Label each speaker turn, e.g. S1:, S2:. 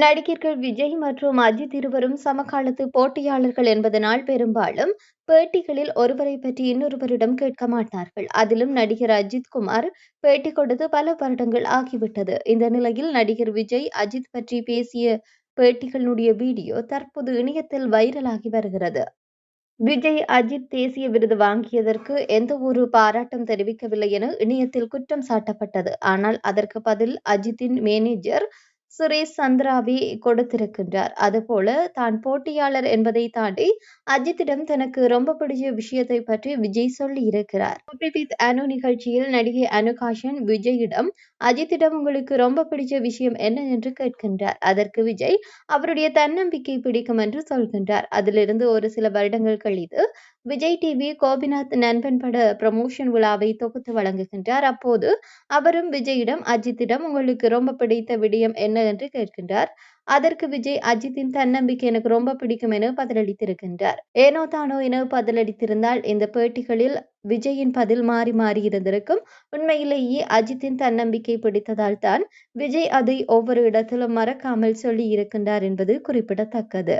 S1: நடிகர்கள் விஜய் மற்றும் அஜித் இருவரும் சமகாலத்து போட்டியாளர்கள் என்பதனால் பெரும்பாலும் பேட்டிகளில் ஒருவரை பற்றி இன்னொருவரிடம் கேட்க மாட்டார்கள். அதிலும் நடிகர் அஜித் குமார் பேட்டி கொடுத்து பல வருடங்கள் ஆகிவிட்டது. இந்த நிலையில் நடிகர் விஜய் அஜித் பற்றி பேசிய பேட்டிகளுடைய வீடியோ தற்போது இணையத்தில் வைரலாகி வருகிறது. விஜய் அஜித் தேசிய விருது வாங்கியதற்கு எந்த ஒரு பாராட்டம் தெரிவிக்கவில்லை என இணையத்தில் குற்றம் சாட்டப்பட்டது. ஆனால் அதற்கு பதில் அஜித்தின் மேனேஜர் சுரேஷ் சந்திராவி கொடுத்திருக்கின்றார். அதுபோல தான் போட்டியாளர் என்பதை தாண்டி அஜித்திடம் தனக்கு ரொம்ப பிடிச்ச விஷயத்தை பற்றி விஜய் சொல்லி இருக்கிறார். வித் அனு நிகழ்ச்சியில் நடிகை அனுகாஷன் விஜயிடம் அஜித்திடம் உங்களுக்கு ரொம்ப பிடிச்ச விஷயம் என்ன என்று கேட்கின்றார். அதற்கு விஜய் அவருடைய தன்னம்பிக்கை பிடிக்கும் என்று சொல்கின்றார். அதிலிருந்து ஒரு சில வருடங்கள் கழித்து விஜய் டிவி கோபிநாத் நண்பன் பட ப்ரமோஷன் விழாவை தொகுத்து வழங்குகின்றார். அப்போது அவரும் விஜயிடம் அஜித்திடம் உங்களுக்கு ரொம்ப பிடித்த விடயம் என்ன? என்று கேட்கின்றார். அதற்கு விஜய் அஜித்தின் தன்னம்பிக்கை எனக்கு ரொம்ப பிடிக்கும் என பதிலளித்திருக்கின்றார். ஏனோ தானோ என பதிலளித்திருந்தால் இந்த பேட்டிகளில் விஜயின் பதில் மாறி மாறி இருந்திருக்கும். உண்மையிலேயே அஜித்தின் தன்னம்பிக்கை பிடித்ததால் தான் விஜய் அதை ஒவ்வொரு இடத்திலும் மறக்காமல் சொல்லி இருக்கின்றார் என்பது குறிப்பிடத்தக்கது.